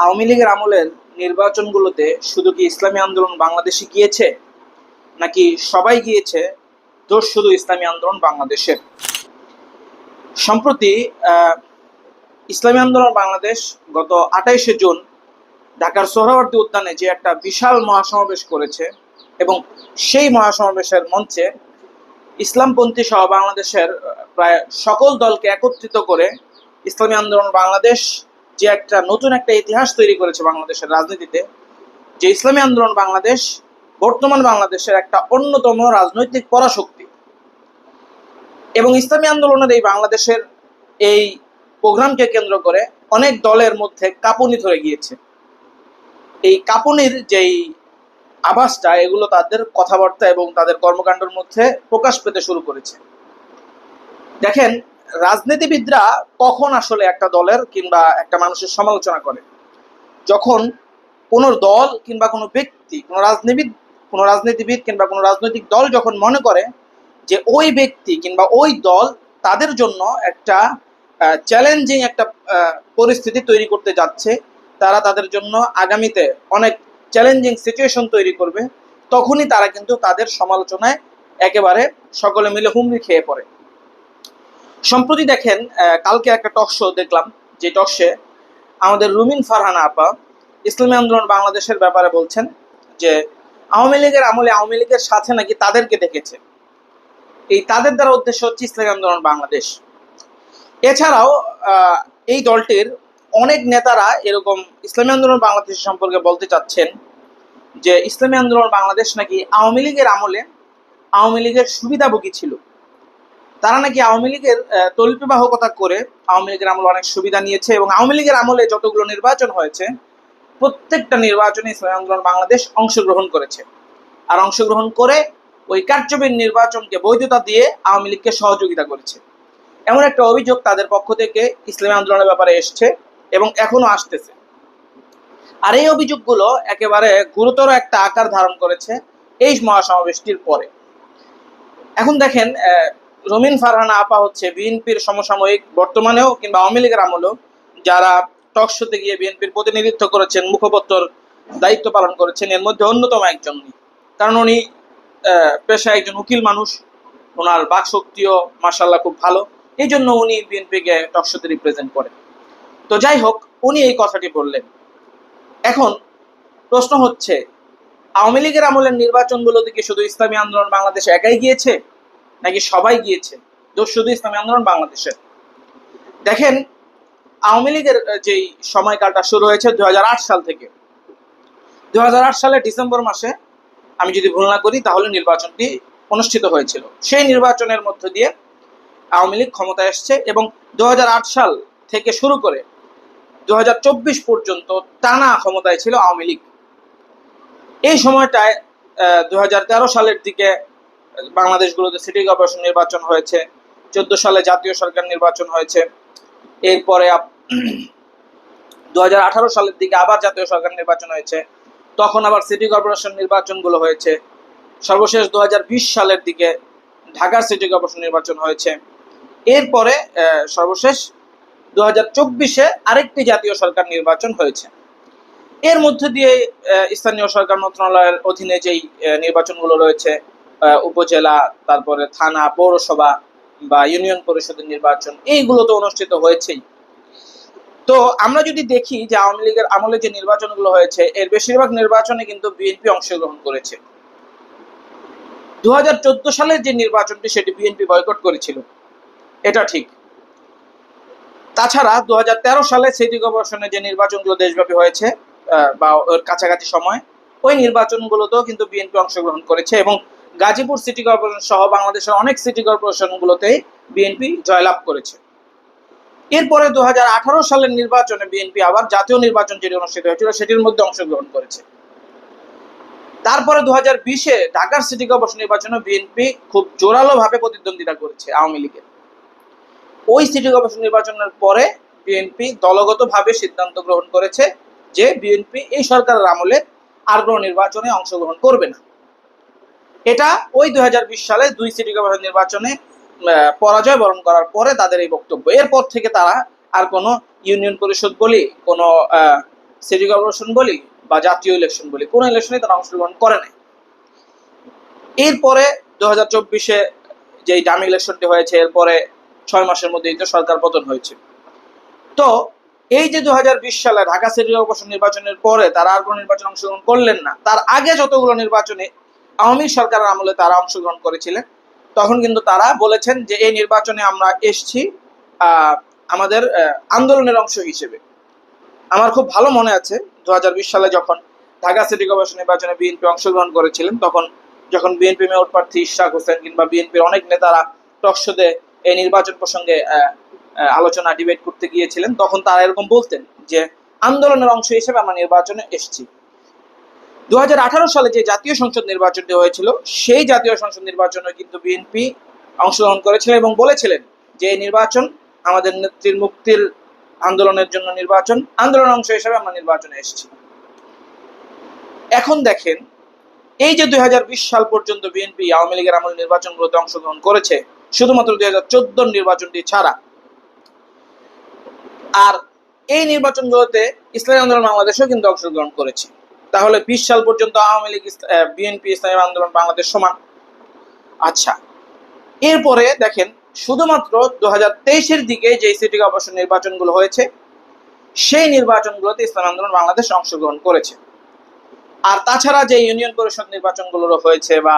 আওয়ামী লীগের আমলের নির্বাচনগুলোতে শুধু কি ইসলামী আন্দোলন বাংলাদেশে গিয়েছে? নাকি সবাই গিয়েছে দোষ শুধু ইসলামী আন্দোলন বাংলাদেশের? সম্প্রতি ইসলামী আন্দোলন বাংলাদেশ গত আঠাইশে জুন ঢাকার সোহরাওয়ার্দী উদ্যানে যে একটা বিশাল মহাসমাবেশ করেছে এবং সেই মহাসমাবেশের মঞ্চে ইসলামপন্থী সহ বাংলাদেশের প্রায় সকল দলকে একত্রিত করে ইসলামী আন্দোলন বাংলাদেশ যে একটা নতুন একটা ইতিহাস তৈরি করেছে বাংলাদেশের রাজনীতিতে, যে ইসলামী আন্দোলন বাংলাদেশ, বর্তমান বাংলাদেশের একটা অন্যতম রাজনৈতিক পরাশক্তি। এবং ইসলামী আন্দোলনের এই বাংলাদেশের এই প্রোগ্রামকে কেন্দ্র করে অনেক দলের মধ্যে কাঁপুনি ধরে গিয়েছে। এই কাঁপুনির যেই আভাসটা, এগুলো তাদের কথাবার্তা এবং তাদের কর্মকাণ্ডের মধ্যে প্রকাশ পেতে শুরু করেছে। দেখেন রাজনীতিবিদরা কখন আসলে একটা দলের কিংবা একটা মানুষের সমালোচনা করে? যখন কোনো দল কিংবা কোনো ব্যক্তি, কোনো রাজনীতিবিদ কোনো রাজনীতিবিদ কিংবা কোনো রাজনৈতিক দল যখন মনে করে যে ওই ব্যক্তি কিংবা ওই দল তাদের জন্য একটা চ্যালেঞ্জিং একটা পরিস্থিতি তৈরি করতে যাচ্ছে, তারা তাদের জন্য আগামীতে অনেক চ্যালেঞ্জিং সিচুয়েশন তৈরি করবে, তখনই তারা কিন্তু তাদের সমালোচনায় একেবারে সকলে মিলে হুমড়ি খেয়ে পড়ে। সম্প্রতি দেখেন কালকে একটা টক শো দেখলাম, যে টক শো আমাদের রুমিন ফারহানা আপা ইসলামী আন্দোলন বাংলাদেশের ব্যাপারে বলছেন যে, আওয়ামী লীগের আমলে আওয়ামী লীগের সাথে নাকি তাদেরকে দেখেছে। এই তাদের দ্বারা উদ্দেশ্য হচ্ছে ইসলামী আন্দোলন বাংলাদেশ। এছাড়াও এই দলটির অনেক নেতারা এরকম ইসলামী আন্দোলন বাংলাদেশ সম্পর্কে বলতে চাচ্ছেন যে, ইসলামী আন্দোলন বাংলাদেশ নাকি আওয়ামী লীগের আমলে আওয়ামী লীগের সুবিধাভোগী ছিল। তারা নাকি আওয়ামী লীগের তল্পিবাহকতা করে, আওয়ামী লীগের আমলে অনেক সুবিধা নিয়েছে এবং আওয়ামী লীগের আমলে যতগুলো নির্বাচন হয়েছে, প্রত্যেকটা নির্বাচনে ইসলামী আন্দোলন বাংলাদেশ অংশগ্রহণ করেছে। আর অংশগ্রহণ করে ওই কার্যবীর নির্বাচনকে বৈধতা দিয়ে আওয়ামী লীগকে সহযোগিতা করেছে। এমন একটা অভিযোগ তাদের পক্ষ থেকে ইসলামী আন্দোলনের ব্যাপারে এসছে এবং এখনও আসতেছে। আর এই অভিযোগগুলো একেবারে গুরুতর একটা আকার ধারণ করেছে এই মহাসমাবেশটির পরে। এখন দেখেন রমিন ফারহানা আপা হচ্ছে বিএনপির সমসাময়িক বর্তমানেও কিংবা আওয়ামী লীগের আমলেও যারা টক শোতে গিয়ে বিএনপির প্রতিনিধিত্ব করেছেন মুখপত্র দায়িত্ব পালন করেছেন, এর মধ্যে অন্যতম একজন উনি। কারণ উনি পেশায় একজন উকিল মানুষ। ওনার বাকশক্তিও মাসাল্লাহ খুব ভালো। এই জন্য উনি বিএনপিকে টক শোতে রিপ্রেজেন্ট করেন। তো যাই হোক, উনি এই কথাটি বললেন। এখন প্রশ্ন হচ্ছে, আওয়ামী লীগের আমলের নির্বাচনগুলোতে কি শুধু ইসলামী আন্দোলন বাংলাদেশ একাই গিয়েছে? নাকি সবাই গিয়েছে? দোষ ইসলামী আন্দোলন বাংলাদেশের। দেখেন, আওয়ামী লীগের যেই সময়কালটা শুরু হয়েছে দুহাজার আট সাল থেকে। দু সালের ডিসেম্বর মাসে, আমি যদি ভুল না করি, তাহলে নির্বাচনটি অনুষ্ঠিত হয়েছিল। সেই নির্বাচনের মধ্য দিয়ে আওয়ামী লীগ ক্ষমতায় এসছে এবং দু হাজার আট সাল থেকে শুরু করে দু হাজার চব্বিশ পর্যন্ত টানা ক্ষমতায় ছিল আওয়ামী লীগ। এই সময়টায় দু হাজার তেরো সালের দিকে বাংলাদেশগুলোতে সিটি কর্পোরেশন নির্বাচন হয়েছে, চোদ্দ সালে জাতীয় সরকার নির্বাচন হয়েছে। এরপরে দু সালের দিকে আবার জাতীয় সরকার নির্বাচন হয়েছে, তখন আবার সিটি কর্পোরেশন নির্বাচনগুলো হয়েছে। সর্বশেষ দু সালের দিকে ঢাকার সিটি কর্পোরেশন নির্বাচন হয়েছে। এরপরে সর্বশেষ দু হাজার চব্বিশে আরেকটি জাতীয় সরকার নির্বাচন হয়েছে। এর মধ্যে দিয়ে স্থানীয় সরকার মন্ত্রণালয়ের অধীনে যেই নির্বাচনগুলো রয়েছে উপজেলা, তারপরে থানা, পৌরসভা বা ইউনিয়ন পরিষদের নির্বাচন, এইগুলো তো অনুষ্ঠিত হয়েছেই। তো আমরা যদি দেখি যে আওয়ামী লীগের আমলে যে নির্বাচনগুলো হয়েছে, এর বেশিরভাগ নির্বাচনে কিন্তু বিএনপি অংশগ্রহণ করেছে। দু সালের যে নির্বাচনটি, সেটি বিএনপি বয়কট করেছিল। এটা ঠিক। তাছাড়া দু হাজার তেরো সালে সিটি কর্পোরেশনে যে নির্বাচনগুলো দেশব্যাপী হয়েছে বা ওর কাছাকাছি সময়, ওই নির্বাচনগুলোতেও কিন্তু বিএনপি অংশগ্রহণ করেছে এবং গাজীপুর সিটি কর্পোরেশন সহ বাংলাদেশের অনেক সিটি কর্পোরেশনগুলোতেই বিএনপি জয়লাভ করেছে। এরপরে দু সালের নির্বাচনে বিএনপি আবার জাতীয় নির্বাচন যেটি অনুষ্ঠিত হয়েছিল, সেটির মধ্যে অংশগ্রহণ করেছে। তারপরে দু হাজার বিশে ঢাকার সিটি কর্পোরেশন নির্বাচনে বিএনপি খুব জোরালো ভাবে প্রতিদ্বন্দ্বিতা করেছে আওয়ামী লীগের। ওই সিটি কর্পোরেশন নির্বাচনের পরে বিএনপি দলগতভাবে সিদ্ধান্ত গ্রহণ করেছে যে বিএনপি এই সরকারের আমলে আর কোনো নির্বাচনে অংশগ্রহণ করবে না। এটা ওই দুই হাজার বিশ সালে দুই সিটি কর্পোরেশন নির্বাচনে পরাজয় বরণ করার পরে তাদের এই বক্তব্য। এরপর থেকে তারা আর কোনো ইউনিয়ন পরিষদ বলি, কোনো সিটি কর্পোরেশন বলি বা জাতীয় ইলেকশন বলি, কোনো ইলেকশনে তারা অংশগ্রহণ করে নাই। এরপরে দু হাজার চব্বিশে যে ডামি ইলেকশনটি হয়েছে, এরপরে ছয় মাসের মধ্যেই তো সরকার পতন হয়েছে। তো এই যে দু হাজার বিশ সালে ঢাকা সিটি কর্পোরেশন নির্বাচনের পরে তারা আর কোনো নির্বাচনে অংশগ্রহণ করলেন না। তার আগে যতগুলো নির্বাচনে আওয়ামী সরকারের আমলে তারা অংশগ্রহণ করেছিলেন। তখন কিন্তু তারা বলেছেন যে, এই নির্বাচনে আমরা এসছি আমাদের আন্দোলনের অংশ হিসেবে। আমার খুব ভালো মনে আছে, দুহাজার বিশ সালে যখন ঢাকা সিটি কর্পোরেশন নির্বাচনে বিএনপি অংশগ্রহণ করেছিলেন, তখন যখন বিএনপি মেয়র প্রার্থী ইশাক হোসেন কিংবা বিএনপির অনেক নেতারা টকশোতে এই নির্বাচন প্রসঙ্গে আলোচনা, ডিবেট করতে গিয়েছিলেন, তখন তারা এরকম বলতেন যে, আন্দোলনের অংশ হিসেবে আমরা নির্বাচনে এসেছি। দুই হাজার আঠারো সালে যে জাতীয় সংসদ নির্বাচনটি হয়েছিল, সেই জাতীয় সংসদ নির্বাচনে কিন্তু বিএনপি অংশগ্রহণ করেছিলেন এবং বলেছিলেন যে এই নির্বাচন আমাদের নেত্রীর মুক্তির আন্দোলনের জন্য নির্বাচন, আন্দোলন অংশ হিসেবে আমরা নির্বাচনে এসেছি। এখন দেখেন, এই যে দুই হাজার বিশ সাল পর্যন্ত বিএনপি আওয়ামী লীগের আমল নির্বাচনগুলোতে অংশগ্রহণ করেছে, শুধুমাত্র দুই হাজার চোদ্দ নির্বাচনটি ছাড়া। আর এই নির্বাচনগুলোতে ইসলামী আন্দোলন বাংলাদেশও কিন্তু অংশগ্রহণ করেছে। তাহলে বিশ সাল পর্যন্ত আওয়ামী লীগ বিএনপি ইসলামী আন্দোলন বাংলাদেশ সমান। আচ্ছা এরপরে দেখেন, শুধুমাত্র দু হাজার তেইশের দিকে যে সিটি কর্পোরেশন নির্বাচনগুলো হয়েছে, সেই নির্বাচনগুলোতে ইসলাম আন্দোলন বাংলাদেশ অংশগ্রহণ করেছে। আর তাছাড়া যে ইউনিয়ন পরিষদ নির্বাচনগুলো হয়েছে বা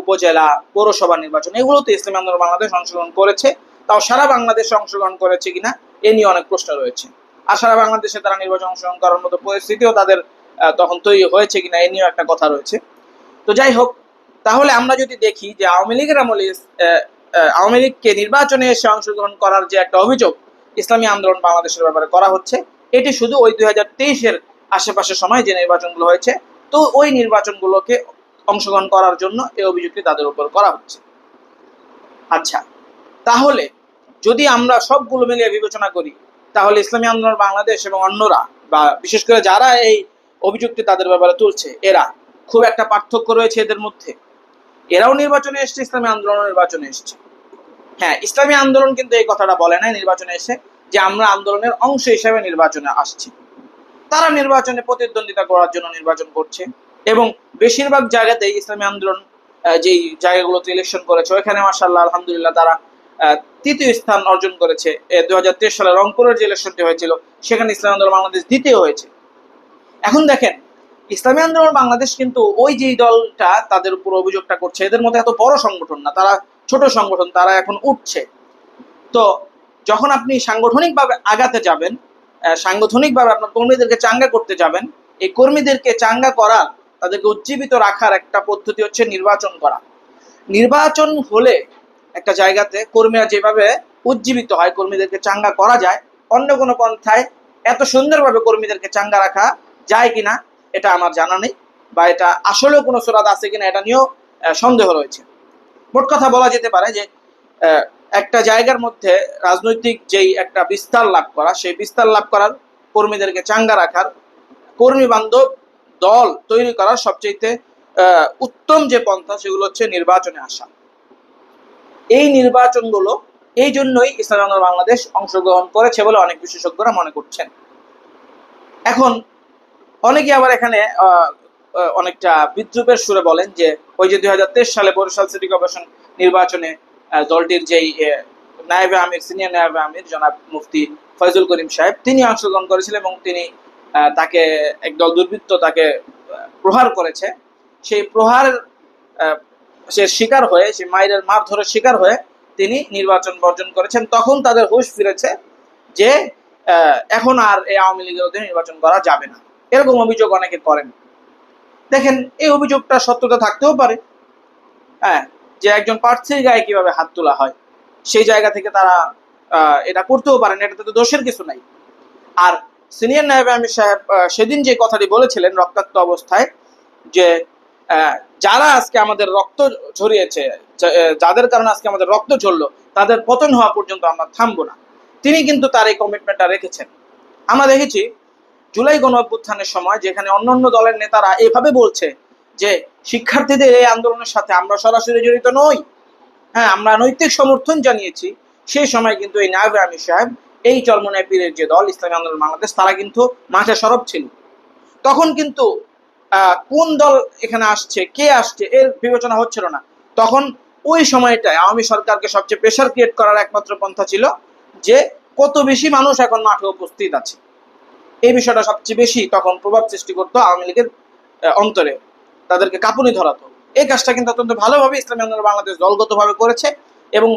উপজেলা পৌরসভা নির্বাচন, এগুলোতে ইসলামী আন্দোলন বাংলাদেশ অংশগ্রহণ করেছে। তাও সারা বাংলাদেশে অংশগ্রহণ করেছে কিনা, এ নিয়ে অনেক প্রশ্ন রয়েছে। আর সারা বাংলাদেশে তারা নির্বাচন অংশগ্রহণ করার মতো পরিস্থিতিও তাদের তখন তৈরি হয়েছে কিনা এ নিয়েও একটা কথা রয়েছে। তো যাই হোক, তাহলে আমরা যদি দেখি যে আওয়ামী লীগের আমলে আওয়ামী লীগকে নির্বাচনে এসে অংশগ্রহণ করার যে একটা অভিযোগ, ইসলামী আন্দোলন বাংলাদেশের ব্যাপারে করা হচ্ছে, এটি শুধু ওই দুই হাজার তেইশের আশেপাশের সময় যে নির্বাচনগুলো হয়েছে, তো ওই নির্বাচনগুলোকে অংশগ্রহণ করার জন্য এই অভিযোগটি তাদের উপর করা হচ্ছে। আচ্ছা তাহলে যদি আমরা সবগুলো মিলিয়ে বিবেচনা করি, তাহলে ইসলামী আন্দোলন বাংলাদেশ এবং অন্যরা বা বিশেষ করে যারা এই অভিযোগটি তাদের ব্যাপারে তুলছে। এরা খুব একটা পার্থক্য রয়েছে এদের মধ্যে। এরাও নির্বাচনে এসছে, ইসলামী আন্দোলন নির্বাচনে এসছে। হ্যাঁ ইসলামী আন্দোলন কিন্তু এই কথাটা বলে নাই, নির্বাচনে এসে যে আমরা আন্দোলনের অংশ হিসেবে নির্বাচনে আসছি। তারা নির্বাচনে প্রতিদ্বন্দ্বিতা করার জন্য নির্বাচন করছে এবং বেশিরভাগ জায়গাতেই ইসলামী আন্দোলন যেই জায়গাগুলোতে ইলেকশন করেছে, ওইখানে মার্শাল্লাহ আলহামদুলিল্লাহ তারা তৃতীয় স্থান অর্জন করেছে। দু হাজার তেইশ সালে রংপুরের যে ইলেকশনটি হয়েছিল, সেখানে ইসলামী আন্দোলন বাংলাদেশ দ্বিতীয় হয়েছে। এখন দেখেন, ইসলামী আন্দোলন বাংলাদেশ কিন্তু ওই যে দলটা তাদের উপর অভিযোগটা করছে, এদের মধ্যে এত বড় সংগঠন না, তারা ছোট সংগঠন, তারা এখন উঠছে। তো যখন আপনি সাংগঠনিকভাবে আগাতে যাবেন সাংগঠনিকভাবে আপনার কর্মীদেরকে চাঙ্গা করতে যাবেন, এই কর্মীদেরকে চাঙ্গা করা, তাদেরকে উজ্জীবিত রাখার একটা পদ্ধতি হচ্ছে নির্বাচন করা। নির্বাচন হলে একটা জায়গাতে কর্মীরা যেভাবে উজ্জীবিত হয়, কর্মীদেরকে চাঙ্গা করা যায়, অন্য কোনো পন্থায় এত সুন্দরভাবে কর্মীদেরকে চাঙ্গা রাখা যায় কিনা, এটা আমার জানা নেই বা এটা আসলেও কোনো সুরাত আছে কিনা এটা নিয়েও সন্দেহ রয়েছে। মোট কথা বলা যেতে পারে যে একটা জায়গার মধ্যে রাজনৈতিক যেই একটা বিস্তার লাভ করা, সেই বিস্তার লাভ করার কর্মীদেরকে চাঙ্গা রাখার কর্মী বান্ধব দল তৈরি করার সবচেয়ে উত্তম যে পন্থা সেগুলো হচ্ছে নির্বাচনে আসা। এই নির্বাচনগুলো এই জন্যই ইসলাম বাংলাদেশ অংশগ্রহণ করেছে বলে অনেক বিশেষজ্ঞরা মনে করছেন। এখন অনেকে আবার এখানে অনেকটা বিদ্রুপের সুরে বলেন যে, ওই যে দুই হাজার তেইশ সালে বরিশাল সিটি কর্পোরেশন নির্বাচনে দলটির যেই নায়েবে আমির, সিনিয়র নায়েবে আমির, জনাব মুফতি ফয়জুল করিম সাহেব, তিনি অংশগ্রহণ করেছিলেন এবং তিনি তাকে একদল দুর্বৃত্ত তাকে প্রহার করেছে। সেই প্রহার সে শিকার হয়ে, সে মায়ের মার ধরে শিকার হয়ে তিনি নির্বাচন বর্জন করেছেন। তখন তাদের হুশ ফিরেছে যে এখন আর এই আওয়ামী লীগের অধীনে নির্বাচন করা যাবে না। এরকম অভিযোগ অনেকে করেন। দেখেন, এই অভিযোগটা সত্যতা থাকতেও পারে। হ্যাঁ যে একজন প্রার্থীর গায়ে কীভাবে হাত তোলা হয়, সেই জায়গা থেকে তারা এটা করতেও পারেন, এটাতে তো দোষের কিছু নাই। আর সিনিয়র নায়েব আমির সাহেব সেদিন যে কথাটি বলেছিলেন রক্তাক্ত অবস্থায়, যে যারা আজকে আমাদের রক্ত ঝরিয়েছে যাদের কারণে আজকে আমাদের রক্ত ঝরলো, তাদের পতন হওয়া পর্যন্ত আমরা থামবো না। তিনি কিন্তু তার এই কমিটমেন্টটা রেখেছেন। আমরা দেখেছি জুলাই গণ অভ্যুত্থানের সময় যেখানে অন্যান্য দলের নেতারা এভাবে বলছে যে শিক্ষার্থীদের এই আন্দোলনের সাথে আমরা সরাসরি জড়িত নই। হ্যাঁ আমরা নৈতিক সমর্থন জানিয়েছি। সেই সময় কিন্তু এই নায়ব আমির সাহেব, এই চরমনায় পীরের যে দল, ইসলামী আন্দোলন বাংলাদেশ, তারা কিন্তু মাঠে সরব ছিল। তখন কিন্তু কোন দল এখানে আসছে, কে আসছে, এর বিবেচনা হচ্ছিল না। তখন ওই সময়টায় আওয়ামী সরকারকে সবচেয়ে প্রেশার ক্রিয়েট করার একমাত্র পন্থা ছিল যে, কত বেশি মানুষ এখন মাঠে উপস্থিত আছে। এই বিষয়টা সবচেয়ে বেশি তখন প্রভাব সৃষ্টি করতো আওয়ামী লীগের অন্তরে। তাদেরকে কাঁপুনি ধরাতো। এই কাজটা কিন্তু অত্যন্ত ভালোভাবে ইসলামী আন্দোলন বাংলাদেশ দলগতভাবে করেছে এবং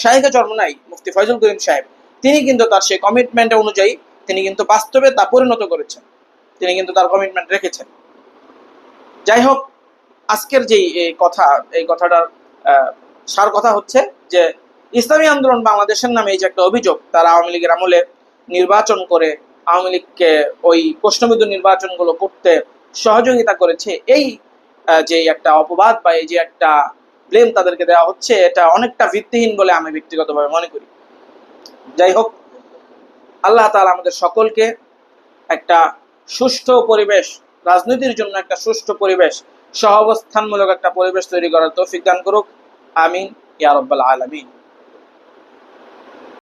শাহেখা চরমনাই মুফতি ফয়জুল করিম সাহেব। তিনি কিন্তু তার সেই কমিটমেন্ট অনুযায়ী তিনি কিন্তু বাস্তবে তা পরিণত করেছেন। তিনি কিন্তু তার কমিটমেন্ট রেখেছেন। যাই হোক, আজকের যেই কথা, এই কথাটার সার কথা হচ্ছে যে ইসলামী আন্দোলন বাংলাদেশের নামে এই যে একটা অভিযোগ, তারা আওয়ামী লীগের আমলে নির্বাচন করে আওয়ামী লীগকে ওই প্রশ্নবিদ্ধ নির্বাচনগুলো করতে সহযোগিতা করেছে। এই যে একটা অপবাদ বা এই যে একটা ব্লেম তাদেরকে দেওয়া হচ্ছে, এটা অনেকটা ভিত্তিহীন বলে আমি ব্যক্তিগতভাবে মনে করি। যাই হোক, আল্লাহ তাআলা আমাদের সকলকে একটা সুষ্ঠু পরিবেশ, রাজনীতির জন্য একটা সুষ্ঠু পরিবেশ, সহাবস্থানমূলক একটা পরিবেশ তৈরি করার তৌফিক দান করুক। আমিন, ইয়া রব্বাল আলামিন।